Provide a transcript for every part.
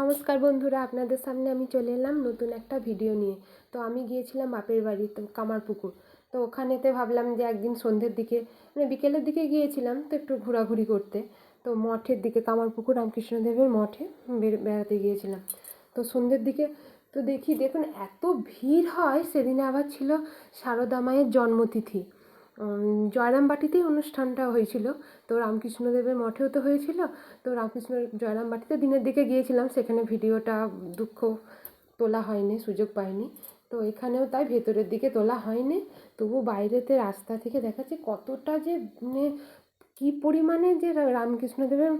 নমস্কার বন্ধুরা, আপনাদের সামনে আমি চলে এলাম নতুন একটা ভিডিও নিয়ে। তো আমি গিয়েছিলাম বাপের বাড়ি, তো কামারপুকুর। তো ওখানেতে ভাবলাম যে একদিন সন্ধ্যের দিকে মানে বিকেলের দিকে গিয়েছিলাম তো একটু ঘোরাঘুরি করতে। তো মঠের দিকে, কামারপুকুর, রামকৃষ্ণদেবের মঠে বেড়াতে গিয়েছিলাম। তো সন্ধ্যের দিকে, তো দেখি, দেখুন, এত ভিড় হয়, সেদিনে আবার ছিল সারদা মায়ের জন্মতিথি। জয়রামবাটিতেই অনুষ্ঠানটা হয়েছিল। তো রামকৃষ্ণদেবের মঠেও তো হয়েছিল। তো রামকৃষ্ণ জয়রামবাটিতে দিনের দিকে গিয়েছিলাম, সেখানে ভিডিওটা দুঃখ তোলা হয়নি, সুযোগ পাইনি। তো এখানেও তাই ভেতরের দিকে তোলা হয়নি। তবু বাইরেতে রাস্তা থেকে দেখাচ্ছে কতটা যে মানে কী পরিমাণে যে রামকৃষ্ণদেবের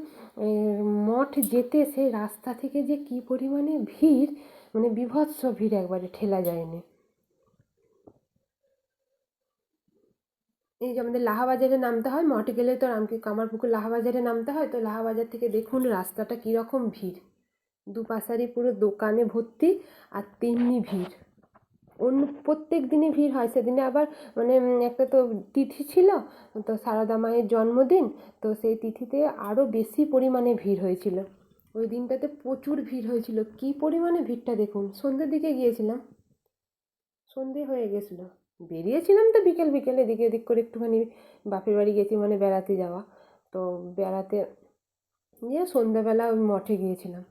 মঠ যেতে, সেই রাস্তা থেকে যে কী পরিমাণে ভিড় মানে বিভৎস ভিড় একবারে ঠেলা যায়নি। এই যে আমাদের লাহাবাজারে নামতে হয় মঠ গেলে তো রামকি কামারপুকুর লাহাবাজারে নামতে হয়, তো লাহাবাজার থেকে দেখুন রাস্তাটা কীরকম ভিড়। দুপাশারই পুরো দোকানে ভর্তি আর তেমনি ভিড়। অন্য প্রত্যেক দিনই ভিড় হয়, সেদিনে আবার মানে একটা তো তিথি ছিল, তো সারদা মায়ের জন্মদিন, তো সেই তিথিতে আরও বেশি পরিমাণে ভিড় হয়েছিল। ওই দিনটাতে প্রচুর ভিড় হয়েছিল। কী পরিমাণে ভিড়টা দেখুন, সন্ধ্যের দিকে গিয়েছিলাম। সন্ধে হয়ে গেছিল। বেরিয়েছিলাম তো বিকেল বিকেল এদিকে এদিক করে একটুখানি বাপের বাড়ি গেছি মানে বেড়াতে যাওয়া। তো বেড়াতে গিয়ে সন্ধ্যাবেলা ওই মঠে গিয়েছিলাম।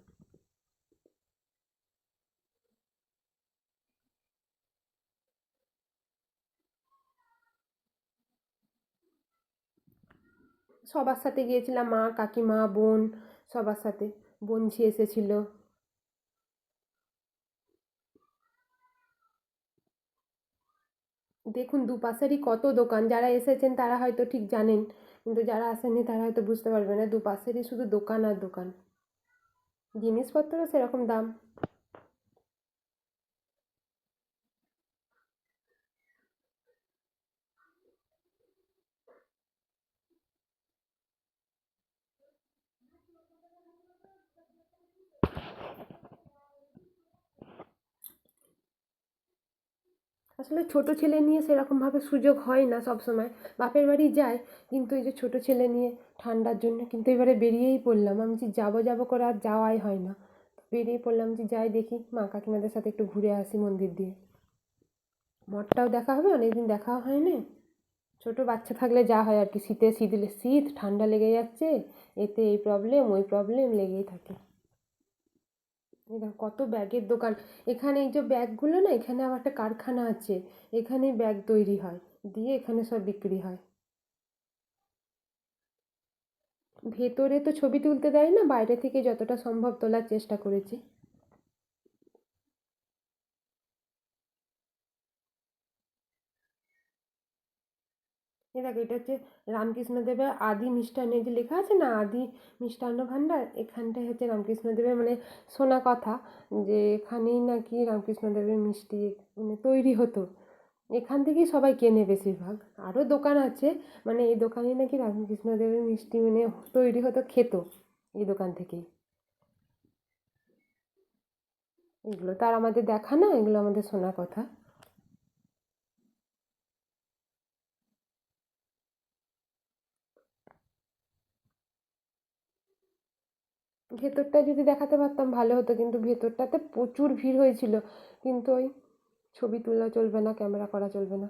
সবার সাথে গিয়েছিলাম মা, কাকিমা, বোন সবার সাথে। বোনঝি এসেছিল। দেখুন, দুপাশেরই কত দোকান। যারা এসেছেন তারা হয়তো ঠিক জানেন, কিন্তু যারা আসেননি তারা হয়তো বুঝতে পারবে না। দুপাশেরই শুধু দোকান আর দোকান। জিনিসপত্রও সেরকম দাম। আসলে ছোট ছেলে নিয়ে সেরকমভাবে সুযোগ হয় না সব সময় বাপের বাড়ি যায়, কিন্তু এই যে ছোট ছেলে নিয়ে ঠান্ডার জন্য কিন্তু এবারে বেরিয়েই পড়লাম। আমি যে যাব যাব করে আর যাওয়াই হয় না। বেরিয়ে পড়লাম যে যাই দেখি, মা কাকিমাদের সাথে একটু ঘুরে আসি মন্দির দিয়ে। মঠটাও দেখা হবে, অনেকদিন দেখাও হয়নি ছোট বাচ্চা থাকলে যা হয় আর কি, শীতে শীত শীত, ঠান্ডা লেগে যাচ্ছে, এতে এই প্রবলেম ওই প্রবলেম লেগেই থাকে। এই দেখো কত ব্যাগের দোকান। এখানে এই যে ব্যাগগুলো না, এখানে আবার একটা কারখানা আছে। এখানে ব্যাগ তৈরি হয়, দিয়ে এখানে সব বিক্রি হয়। ভেতরে তো ছবি তুলতে দেয় না, বাইরে থেকে যতটা সম্ভব তোলার চেষ্টা করেছি। এই দেখো, এটা হচ্ছে রামকৃষ্ণদেবের আদি মিষ্টান্ন। যে লেখা আছে না, আদি মিষ্টান্ন ভাণ্ডার? এখানটায় হচ্ছে রামকৃষ্ণদেবের মানে শোনা কথা যে এখানেই নাকি রামকৃষ্ণদেবের মিষ্টি মানে তৈরি হতো। এখান থেকেই সবাই কেনে বেশিরভাগ। আরও দোকান আছে মানে এই দোকানেই নাকি রামকৃষ্ণদেবের মিষ্টি মানে তৈরি হতো, খেত এই দোকান থেকেই। এগুলো তো আর আমাদের দেখা না, এগুলো আমাদের শোনা কথা। ভেতরটা যদি দেখাতে পারতাম ভালো হতো, কিন্তু ভেতরটাতে প্রচুর ভিড় হয়েছিল। কিন্তু ওই ছবি তোলা চলবে না, ক্যামেরা করা চলবে না।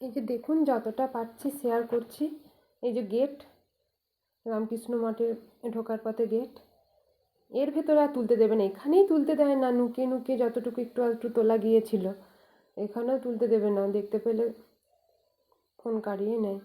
এই যে দেখুন, যতটা পাচ্ছি শেয়ার করছি। এই যে গেট রামকৃষ্ণ মঠের ঢোকার পথে গেটের ভেতরে আর তুলতে দেবে না। এখানেই তুলতে দেয় না, নুকে নুকে যতটুকু একটু একটু তোলা গিয়েছিল। এখানেও তুলতে দেবে না। দেখতে পেলে ফোন কাড়িয়ে নেয়।